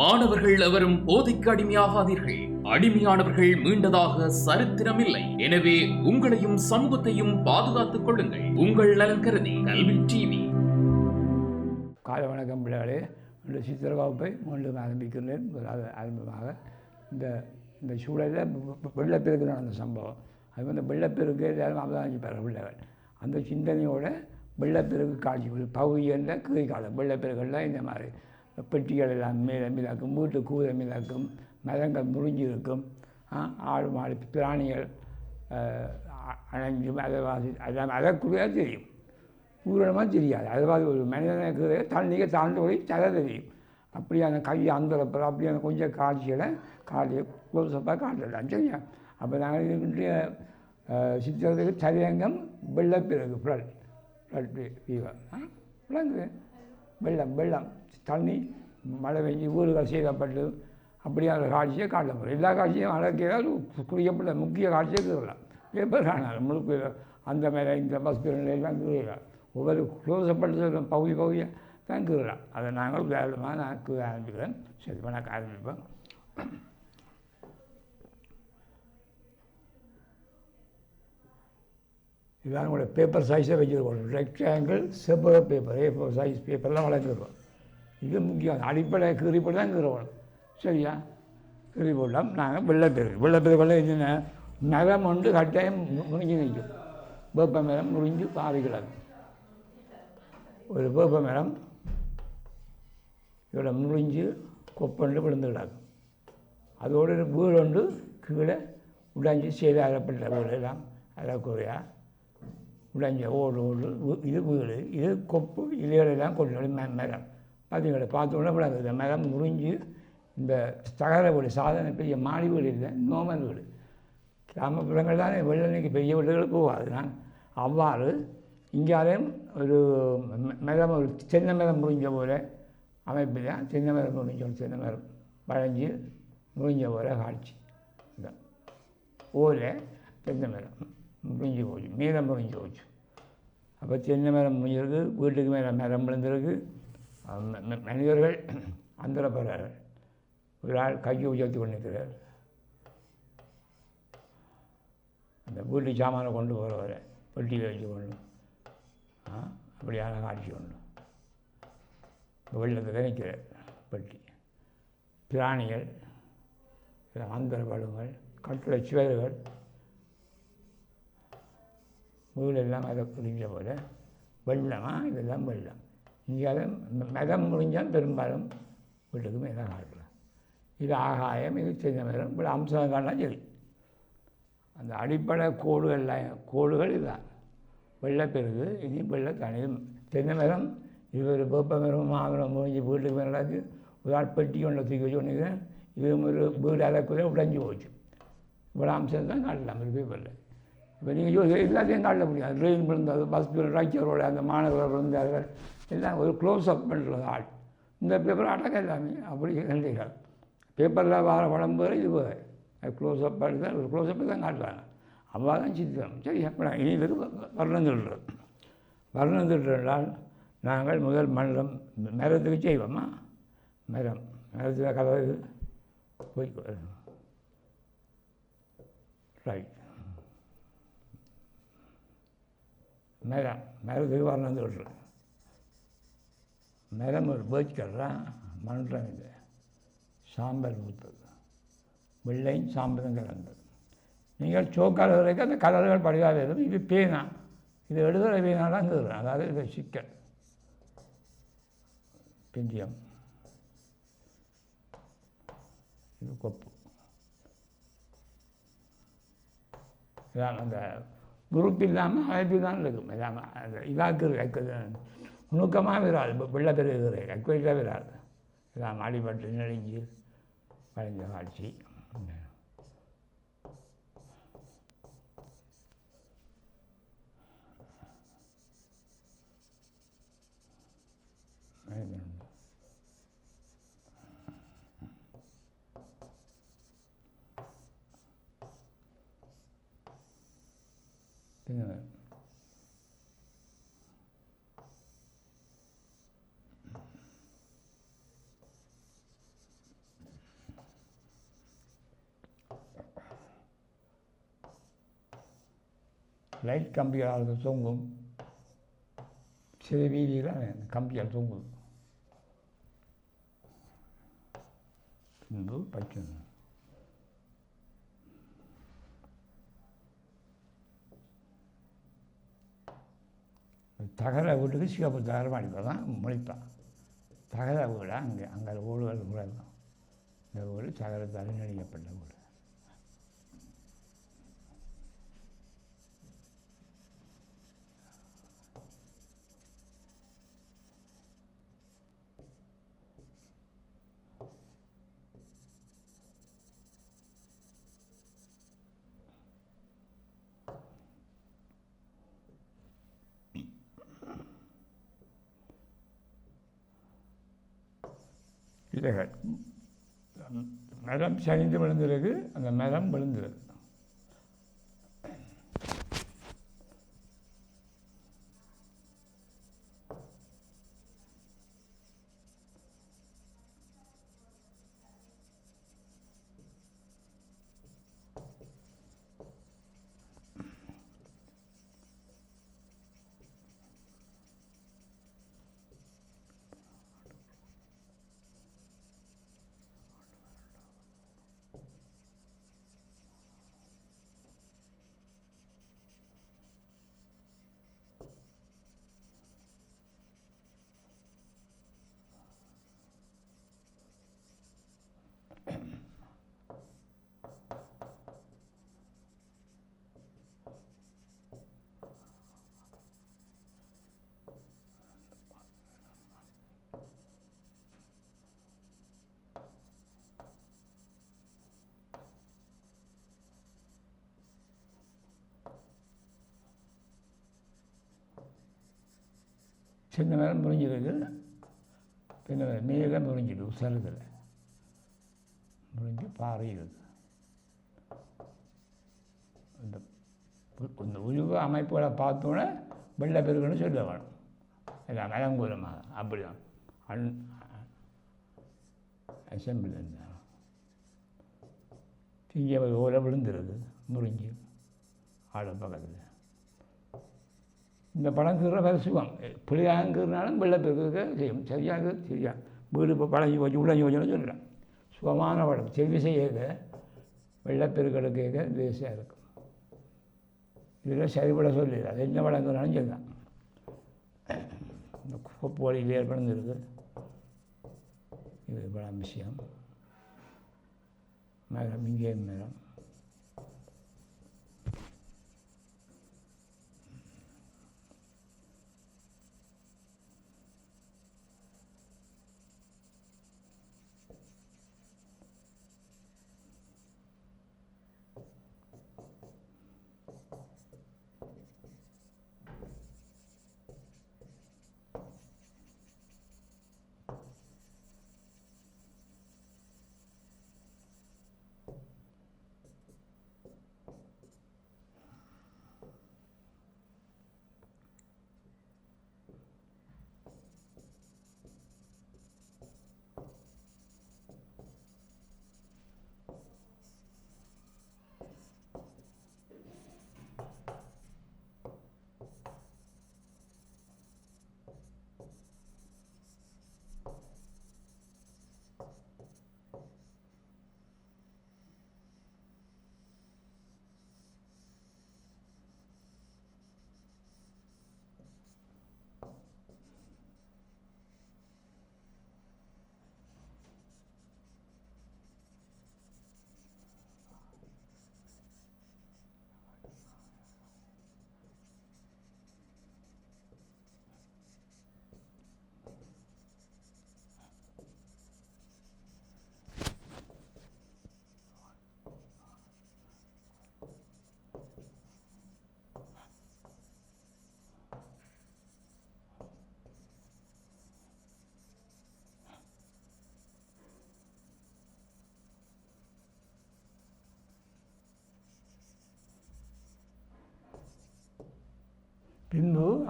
மாணவர்கள் எவரும் போதைக்கு அடிமையாகாதீர்கள். அடிமையானவர்கள் மீண்டதாக சரித்திரமில்லை. எனவே உங்களையும் சமூகத்தையும் பாதுகாத்துக் கொள்ளுங்கள். உங்கள் நலன் கருதி கல்வி டிவி. கால வணக்கம் பிள்ளைகளே. இன்று சித்திர வகுப்பை மீண்டும் ஆரம்பிக்கின்றேன். ஆரம்பமாக இந்த இந்த சூழலில் வெள்ளப்பெருக்கு நடந்த சம்பவம். அது வந்து வெள்ளப்பெருக்கு எல்லாரும் அவதானிச்சு பெற பிள்ளைகள். அந்த சிந்தனையோட வெள்ளப்பெருக்கு காட்சி பகுதி பகுதியில் கீழ் காலம் வெள்ளப்பெருக்கெல்லாம் இந்த மாதிரி? பெட்டிகள் எல்லாம் மேலே மீதாக்கும் வீட்டு கூரை மீதாக்கும் மரங்கள் முறிஞ்சிருக்கும். ஆடு மாடு பிராணிகள் அணைஞ்சும் அதை அணைஞ்சு அதைவாசி அதெல்லாம் அதற்குள்ளே தெரியும். பூரணமாக தெரியாது. அதாவது ஒரு மனிதனுக்கு தண்ணிக்கு தாண்டு போய் தலை தெரியும். அப்படியான கை அந்தரப்புறம் அப்படியான கொஞ்சம் காட்சிகளை காட்டி க்ளோஸ்அப்பாக காட்டலாம் சரியா? அப்போ நாங்கள் இருக்கின்ற சித்திரத்துக்கு தலையங்கம் வெள்ளப்பிறகு ஃப்ளட் ஃப்ளட் ஃபீவர் விளங்குது. வெள்ளம் வெள்ளம். தண்ணி மழை பெஞ்சு ஊர்கள் சேதப்பட்டு அந்த காட்சியை காட்ட முடியும் எல்லா காட்சியும் அடக்கிறால் குறிக்கப்பட்ட முக்கிய காட்சியை கீழே பேப்பர் காணாது. முழுக்க அந்த மேலே இந்த பஸ் பேருந்து எல்லாம் கீழே ஒவ்வொரு க்ளோஸப்பட்டு பகுதி பகுதியாக தான் கீறலாம். அதை நாங்கள் உதாரணமாக நான் கீற ஆரம்பிக்கிறேன். சரி பண்ண ஆரம்பிப்போம். இதுதான் உங்களோட பேப்பர் சைஸை வச்சுருக்கோம். ரெக்டாங்கிள் செவ்வக பேப்பர் ஏ ஃபோர் சைஸ் பேப்பர்லாம் வளர்ந்துருக்கோம். இது முக்கியம். அடிப்படை கீறி தான் கீறோம் சரியா? கீறி நாங்கள் வெள்ளப்பெருக்கு வெள்ளப்பெருக்குள்ள என்னென்ன மரம் ஒன்று கட்டாயம் மு- முறிஞ்சு நிற்கும். வேப்ப மரம் முறிஞ்சு பாவிக்கிறாங்க ஒரு வேப்ப மரம் இவ்வளோ முறிஞ்சு கொப்பண்டு விழுந்து கிடக்கும். அதோடு ஒரு வீடு ஒன்று கீழே உடைஞ்சி சேதாரப்பட்ட வீடு வீடெல்லாம் அறக்குறையா. உடைஞ்ச ஓடு ஓடு இது வீடு. இது கொப்பு இலையிலெல்லாம் கொண்டு மரம். பார்த்தீங்களா பார்த்தோன்னே கூட அந்த மரம் முறிஞ்சு இந்த தகர வீடு சாதாரண பெரிய மாடி வீடு இல்லை நோமன் வீடு. கிராமப்புறங்கள் தானே வெள்ளனைக்கு பெரிய வீடுகள் போகாது. நான் அவ்வாறு இங்காலையும் ஒரு ம- மரம் ஒரு சின்ன மரம் முறிஞ்ச போல அமைப்பு தான். சின்ன மரம் முறிஞ்ச ஒரு சின்ன மரம் வளைஞ்சு முறிஞ்ச போல காட்சி. இந்த ஓலை தென்னை மரம். முறிஞ்சு போச்சு. மீதம் முறிஞ்சு போச்சு. அப்போ சின்ன மரம் முடிஞ்சிருக்கு வீட்டுக்கு மேலே மரம் விழுந்திருக்கு. மனிதர்கள் அந்தரப்படுறார்கள் ஒரு ஆள் கையை உயர்த்தி கொண்டு அந்த வீட்டு சாமானை கொண்டு போகிறவரை பெட்டியில் வச்சு கொண்டு அப்படி அப்படியான காட்சி கொண்டு. வெள்ளத்தில் நிற்கிறார் பெட்டி. பிராணிகள் அந்தரப்படுங்கள் கட்டிட சுவர்கள். வீடெல்லாம் அதை புரிஞ்ச போல வெள்ளமாக இதெல்லாம் வெள்ளம். இங்கெல்லாம் மதம் முடிஞ்சால் பெரும்பாலும் வீட்டுக்கு மேதான் ஆகலாம் இது ஆகாயம் இது சின்ன இப்படி அம்சம் காணா சரி அந்த அடிப்படை கோடுகள்லாம் கோடுகள் இதுதான். வெள்ளப்பெருகு இனி வெள்ளத்தானி இது தென்னை மரம் இது ஒரு வேப்ப மாமரம் முடிஞ்சு வீட்டுக்கு மேலாச்சு ஒரு ஆள் பெட்டி கொண்டு தூக்கி வச்சு கொண்டிருக்கிறேன் இது ஒரு வீடு அறக்குள்ளே உடைஞ்சு போச்சு. இவ்வளோ அம்சம் தான் காட்டலாம் ஒரு பேப்பரில் இப்போ நீங்கள் எல்லாத்தையும் காட்ட முடியாது. ட்ரெயின் விழுந்தது பஸ் ரோடு அந்த மாணவர்கள் விழுந்தார்கள் எல்லாம் ஒரு க்ளோஸ் அப் பண்ணுறது ஆள். இந்த பேப்பர் அடக்க எல்லாமே. அப்படி எழுதுகிறார் பேப்பரில் வர உடம்பு இது க்ளோஸ் அப் தான் ஒரு க்ளோஸ் அப் தான் காட்டுறாங்க. அவ்வளோ தான் சித்திரம். சரி அப்படி இனி இதுக்கு வர்ணம் திடுறோம் வர்ணம் திட்டுறால் நாங்கள் முதல் மண்டலம் மரத்துக்கு செய்வோமா? மரம். மரத்தில் கலவு போய் ரைட் மரம். மரத்துக்கு வர்ணம் திடுறோம் மரம் ஒரு பேச்சுக்கிறான் மன்றம் இது. சாம்பல் ஊற்றுது வெள்ளையும் சாம்பலும் கலந்தது. நீங்கள் சோக்கால் வரைக்கும் அந்த கலர்கள் படிவாக இருக்கும். இது பேனா. இது எழுதுகிற வீணாலாம் தான் அதாவது இது சிக்கல். பிந்தியம். இது கொப்பு. இதான் அந்த குரூப் இல்லாமல் அழைப்பு தான் இருக்கும். இல்லாமல் அந்த இதாக்கு நுணுக்கமாக விரால் இப்போ வெள்ளை அக்வைட்டாக விரால். இதான் மாடிப்பட்டு நெடுங்கி வழங்க காட்சி. பின்ன லைட் கம்பிகளால் தொங்கும் சிறு வீதியில் கம்பியால் தூங்கும் பின்பு பச்சை தகர வீட்டுக்கு சிவப்பு தகரம் அடிப்பா தான் முளைப்பான் தகர வீடாக அங்கே அங்கே ஓடுவது கூட தான் இந்த வீடு தகரத்தால் நடிக்கப்பட்ட வீடு இலைகள் மரம் சரிந்து விழுந்திருக்கு அந்த மரம் விழுந்திருக்கு சின்ன மரம் முறிஞ்சிருக்கு பின்ன மேகம் முறிஞ்சிடு உசலுதில் முறிஞ்சு பாறை இருக்கு இந்த இந்த உருவ அமைப்புகளை பார்த்தோன்னே வெள்ளை பெருக்குன்னு சொல்ல வேணும். எல்லாம் அலங்கூலமாக. அப்படி தான் அன் அசம்பிள் இருந்தாலும் திங்க ஒரு ஓலை விழுந்துருக்கு முறிஞ்சு. ஆட பக்கத்தில். இந்த படம் கீற பரிசுவம் பிள்ளையாங்கிறதுனாலும் வெள்ளப்பெருக்கு செய்யும். சரியாக சரியா. வீடு இப்போ பழஞ்சி போச்சு உள்ளஞ்சி போச்சுன்னு சொல்லிடலாம் சுகமான படம். செவி செய்ய வெள்ளப்பெருக்களுக்கு கேட்க வேசியாக இருக்கும் இதில் சரிபட சொல்லி அது என்ன படங்கிறனாலும் சொல்லலாம் இந்த கோப்பு வழியில் ஏற்படுந்திருக்கு. இது படம் விஷயம். மரம் இங்கே மரம்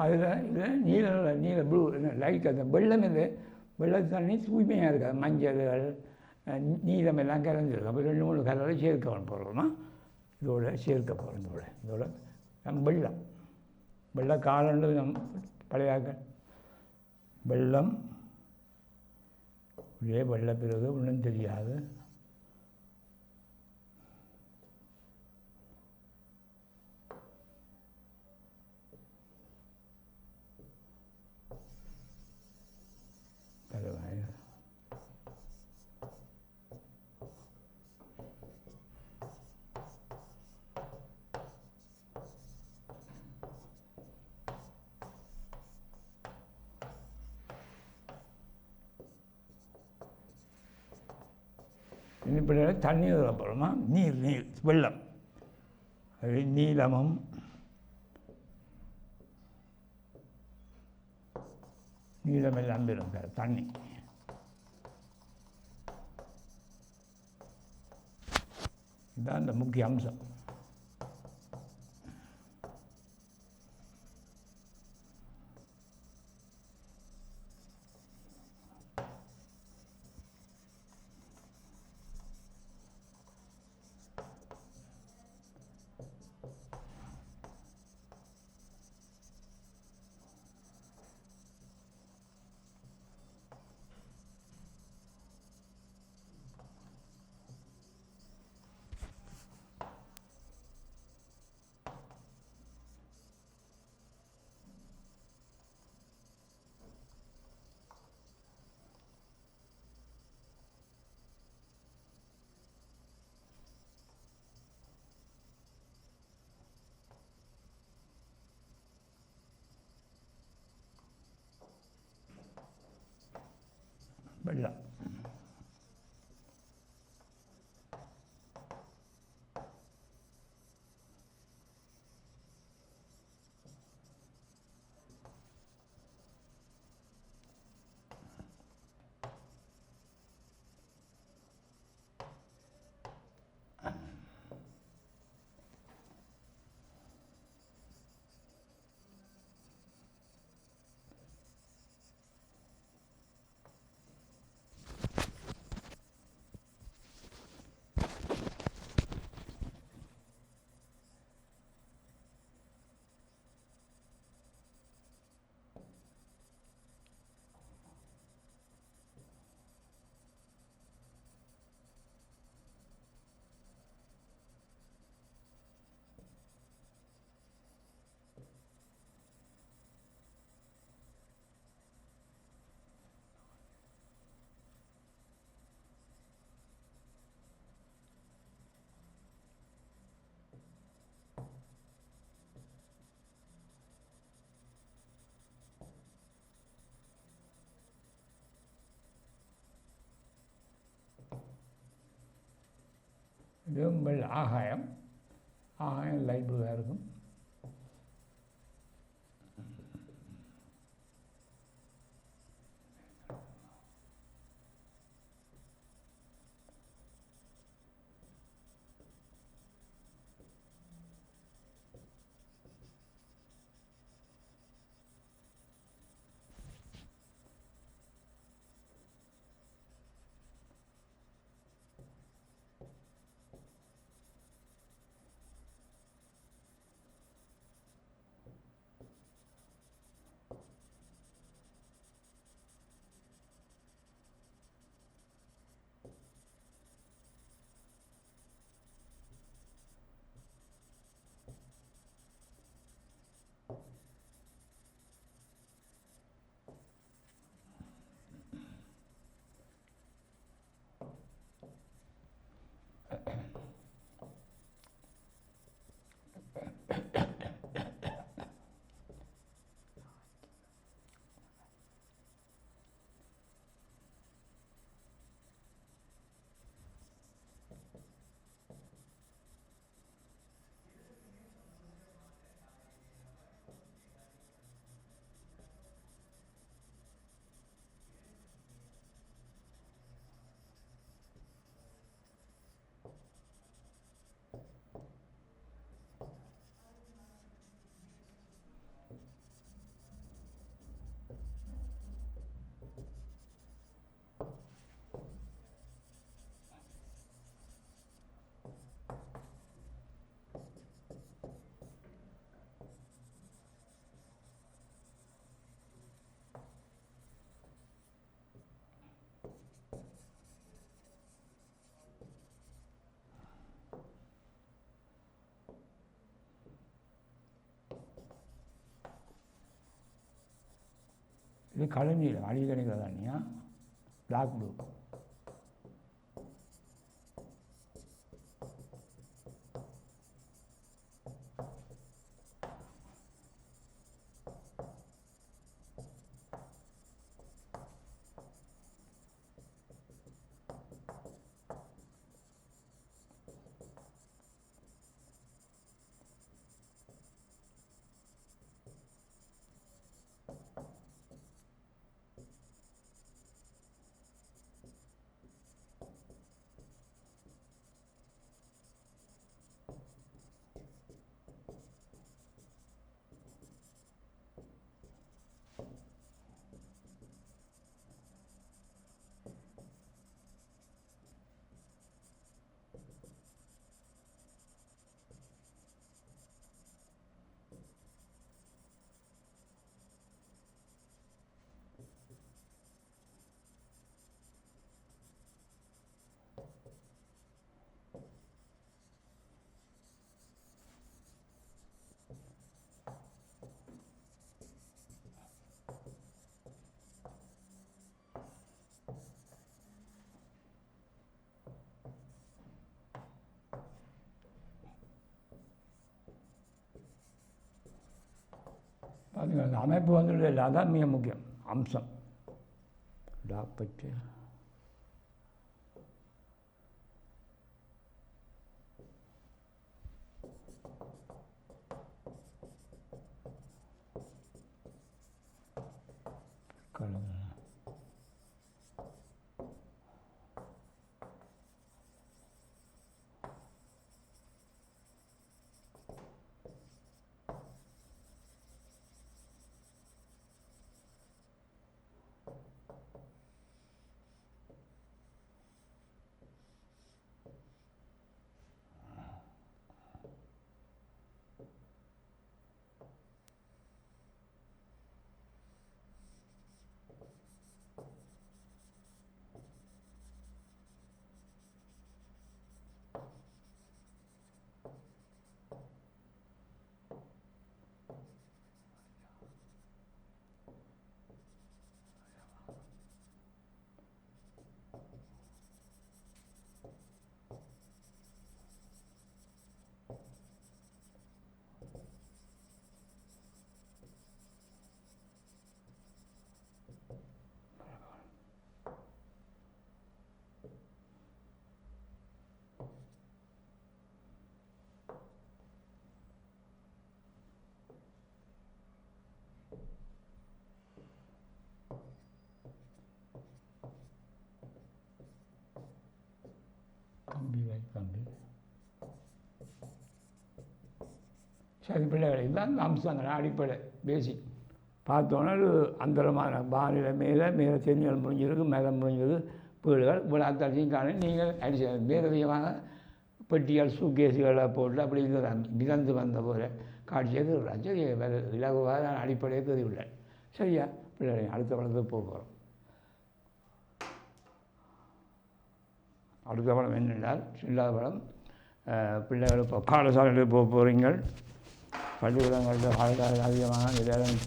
அதில் இதில் நீல நீல ப்ளூ லைட் அந்த வெள்ளம் இது. வெள்ளை தண்ணி தூய்மையாக இருக்காது மஞ்சள் அஹ், நீலம் எல்லாம் கலந்துருக்கும் அப்போ ரெண்டு மூணு கலரை சேர்க்க போகிறோமா இதோட சேர்க்க போகிறோம் இதோட. இதோட நம் வெள்ளம். வெள்ளக்காலன்றது நம் பழையாக்கள் வெள்ளம். ஒரே வெள்ள பிறகு ஒன்றும் தெரியாது. இப்படி தண்ணி அப்புறமா நீர் நீர் வெள்ளம். அது நீளமும் நீளமெல்லாம் பெறும் சார் தண்ணி. இதுதான் இந்த முக்கிய அம்சம். வெள்ளம் இதுவும் ஆகாயம். ஆகாயம் லைட் ப்ளூவாக இருக்கும். இது கழுநீர் அடிக்கணிக்கிறது தானியா பிளாக் ப்ளூ பார்த்தீங்களா அந்த அமைப்பு வந்து இல்லை அதான் மிக முக்கியம் அம்சம் டாக் கம்பி வை கம்பி சரி பிள்ளைகள் தான் இந்த அம்சங்கள் அடிப்படை பேசிக் பார்த்தோன்னா ஒரு அந்தரமான வானிலை மேலே மேலே செஞ்சல் முடிஞ்சிருக்கு மேலே முடிஞ்சது வீடுகள் இவ்வளோ அத்தாட்சியும் காண நீங்கள் அடிச்சு மேலதிகமாக பெட்டிகள் சூக்கேஸுகளை போட்டு அப்படி மிதந்து வந்த போல காட்சியை இருக்கிறான் சரி வேறு இலகுவாக நான் அடிப்படையை தெரியவில்லை. சரியா? பிள்ளைகளை அடுத்த வளர்ந்து போக போகிறோம். அடுத்த படம் என்னென்றால் சில்லாத படம். பிள்ளைகள் இப்போ பாடசாலையில் போக போகிறீங்கள் பள்ளிக்கூடங்களில் பாடசாலை அதிகமாக எல்லாரும்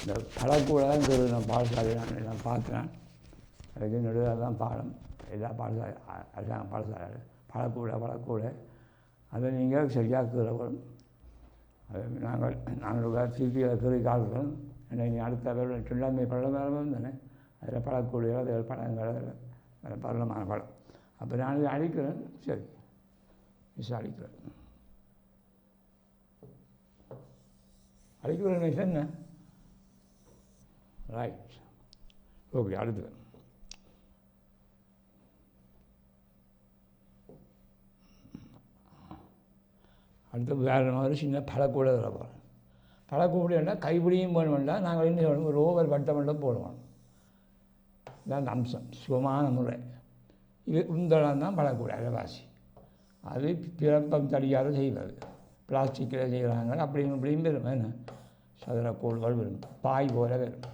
இந்த பழக்கூட தான் நான் பாடசாலை நான் எல்லாம் பார்த்தேன் அதுக்கு நடுவில் தான் பாடம். எல்லா பாடசாலை அரசாங்க பாடசாலை. பழக்கூட பழக்கூட அதை நீங்கள் சரியாக கீழப்படும் அது நாங்கள் நாங்கள் திருப்பி அதை கீறி காக்கிறோம் அடுத்த வேலை சுண்டாமை படம் தானே? அதில் பழக்கூடிய அதில் படங்கள் அதில் பரலமான படம். அப்போ நான் இதை அழிக்கிறேன் சரி மிஸ் அழிக்கிறேன் அழிக்கிறேன் மிஸ் என்ன ரைட் ஓகே அடுத்து அடுத்து வேறு மாதிரி சின்ன பழக்கூட போகிறோம் பழக்கூடன்னா கைப்பிடியும் வேண்டாம் நாங்கள் என்ன ஒரு ஓவர் வட்டமெல்லாம் போடுவோம் இதான் அந்த அம்சம் சுகமான முறை இது உந்தளம் தான் பழக்கூட அரைவாசி அது பிறப்பம் தெரியாத செய்வது. பிளாஸ்டிக்கில் செய்கிறாங்க அப்படியும் இப்படியும் வரும் என்ன? சதுர கோள்கள் வரும் பாய் போல வரும்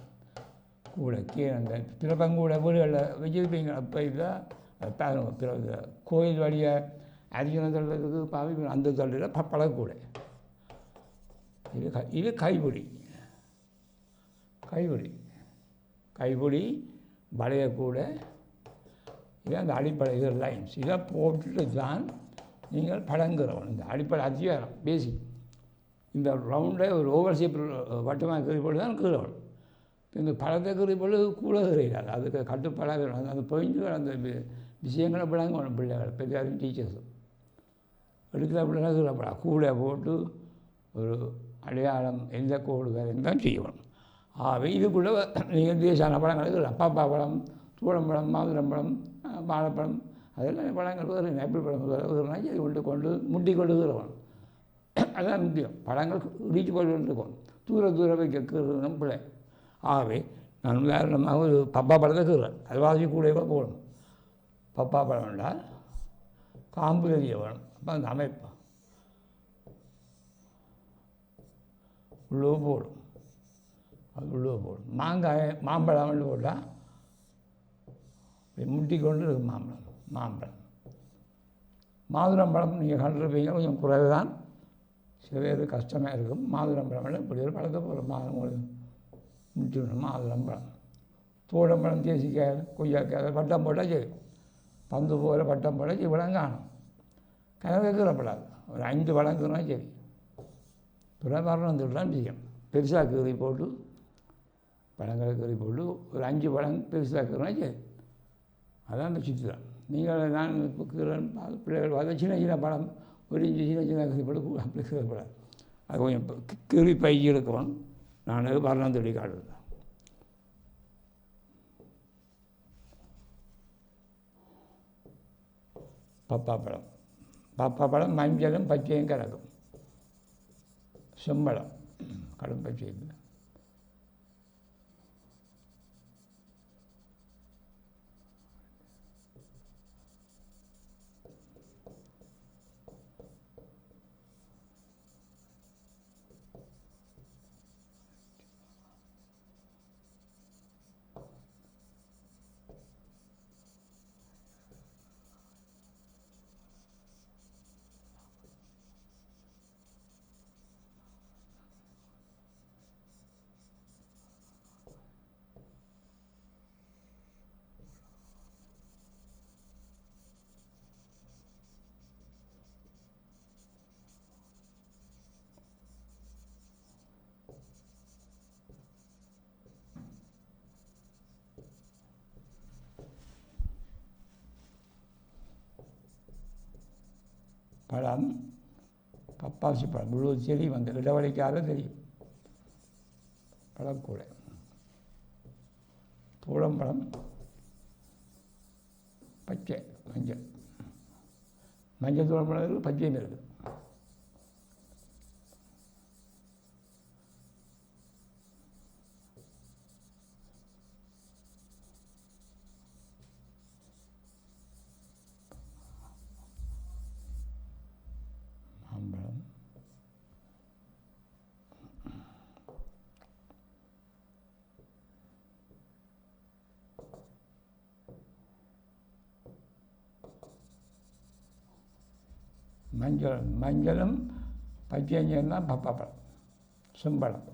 கூடைக்கு அந்த பிறப்பங்கூட வீடுகளில் வச்சிருப்பீங்க அப்போ இதில் பிறகு கோயில் வழிய அரிஜன தள்ளுறதுக்கு பாவி அந்த தள்ளில் பழக்கூடை இது கை இது கைபுடி கைபுடி கைபுடி வளையக்கூட இது அந்த அடிப்படை இது லைன்ஸ் இதை போட்டுட்டு தான் நீங்கள் படங்குறவன் இந்த அடிப்படை அதிகாரம் பேசிக் இந்த ரவுண்டை ஒரு ஓவர் ஷேப் வட்டமாக கீறி போட்டு தான் கீறவன் இந்த படத்தை கீறி கூட கீறாது அதுக்கு கட்டுப்பாடாக வேணும் அந்த பொயிஞ்சு அந்த விஷயங்களை விஷயங்களை ஒன்று பிள்ளைகள் பெரியாரும் டீச்சர்ஸும் எடுக்கிற பிள்ளைகள் கீழப்படா கூட போட்டு ஒரு அடையாளம் எந்த கோடு வேறு தான் செய்யணும். ஆகவே இதுக்குள்ளே நீங்கள் தேசான படங்களுக்கு இருக்கலாம் படம் பழம் சூழம்பழம் மாதுளம்பழம் வாழைப்பழம் அதெல்லாம் பழங்கள் வேறு ஆப்பிள் பழம் வேறுனா அது கொண்டு கொண்டு முட்டி கொண்டு உதவணும் அதான் முக்கியம். பழங்கள் ரீச் போட்டு இருக்கும் தூர தூர வைக்க கீறணும் பிள்ளை. ஆகவே நான் உதாரணமாக ஒரு பப்பா பழத்தை கீறேன். அது வாசி கூடவே போகணும் பப்பா பழம் என்றால் காம்பு எரிய வேணும். அப்போ அந்த அமைப்பு உள்ளே போடும். அது உள்ளே போடும். மாங்காய் மாம்பழம் போட்டால் முட்டி கொண்டு இருக்கும் மாம்பழம் மாம்பழம். மாதுளம்பழம் நீங்கள் கண்டிருப்பீங்க கொஞ்சம் குறைவு தான் சில கஷ்டமாக இருக்கும். மாதுளம்பழம் இப்படி ஒரு பழத்தை போகிற மாதம் ஒரு முட்டி விடணும் மாதுளம்பழம் தோடம்பழம் தேசிக்காய் கொய்யாக்காய் பட்டம் போட்டால் சரி. பந்து போகிற பட்டம் போட்டால் சரி. பழம் காணும் கனவு ஒரு அஞ்சு பழம் சரி. பிறகு வரணும் தான் செய்யும் பெருசாக கீறி போட்டு பழங்களை கீறி போட்டு ஒரு அஞ்சு பழம் பெருசாக கீறினா சரி. அதான் அந்த சித்திரம். தான் நீங்கள் நான் இப்போ பிள்ளைகள் பார்த்தா சின்ன சின்ன பழம் ஒரு இஞ்சி சின்ன சின்ன படம் போட்டு கூ- அது கொஞ்சம் ப- கீறி பைக்கி எடுக்கணும் நான் வரணம் சொல்லி காட்டுறேன். பப்பா பழம் பப்பா பழம் மஞ்சளும் பச்சையும் கிடக்கும். செம்பழம். கடும் பச்சை பழம் பப்பாசி பழம். முழு செடி வந்து இடவழிக்காத தெரியும். பழம் கூட தூளம்பழம் பச்சை மஞ்சள். மஞ்சள் தூளம்பழம் இருக்குது பச்சையும் இருக்குது மாம்பழம் மஞ்சள் மஞ்சளும் பச்சையும் தான் பப்பாப்பழம் செம்பழம்.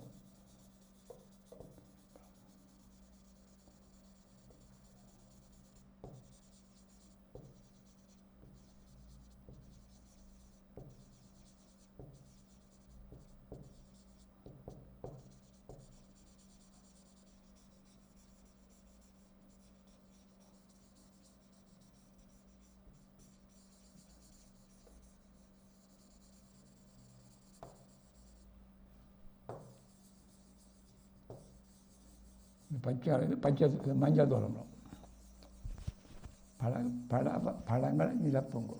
பச்சை இது பச்சை மஞ்சள் தோலம்பழம் பழ பழ பழங்களை நிலப்புங்க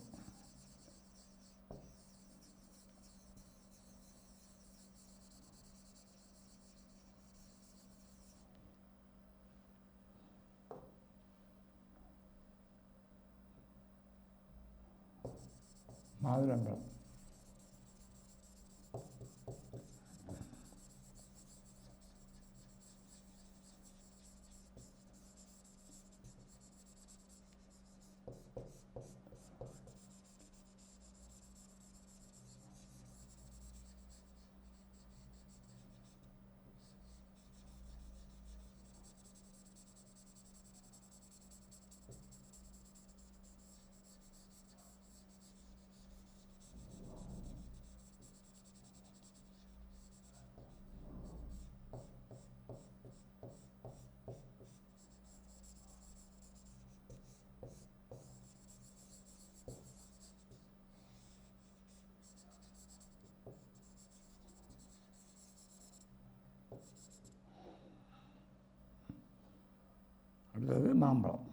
மாதுளம்பழம். 忙碌。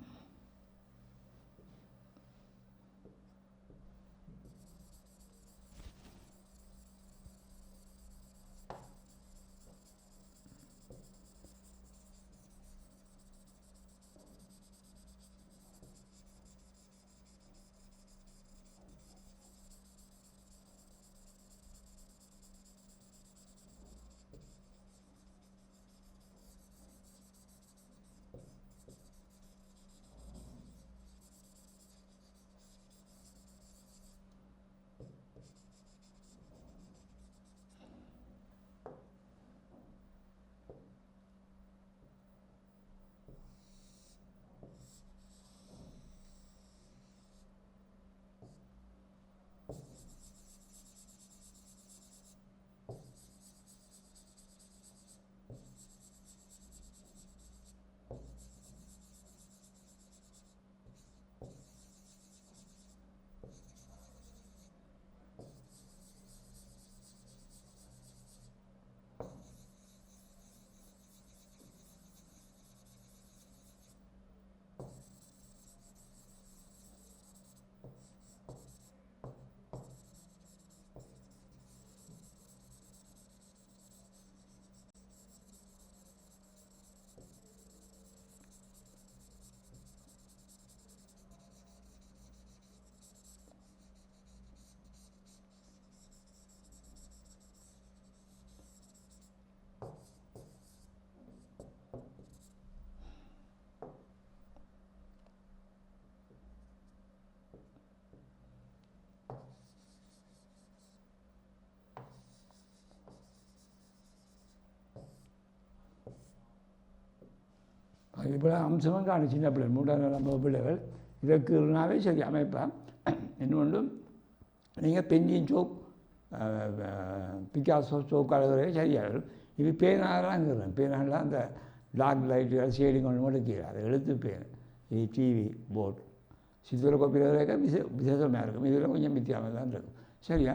இப்போ அம்சமும் காணும் சின்ன பிள்ளை மூன்றாம் நம்ம பிள்ளைகள். இதற்குனாவே சரி அமைப்பேன். இன்னொன்றும் நீங்கள் பெஞ்சின் சோப் பிக்காசோ சோப் கலகிறே சரியாகும் இது பேனாகலாங்கிறேன் பேனாலாம் அந்த டாக் லைட்டுகள் ஷேடிங் ஒன்று மட்டும் கீழே. அதை எழுத்து பேன். இது டிவி போர்ட் சித்தூர கோப்பில் விசே விசேஷமாக இருக்கும். இதில் கொஞ்சம் வித்தியாசம் தான் இருக்கும். சரியா?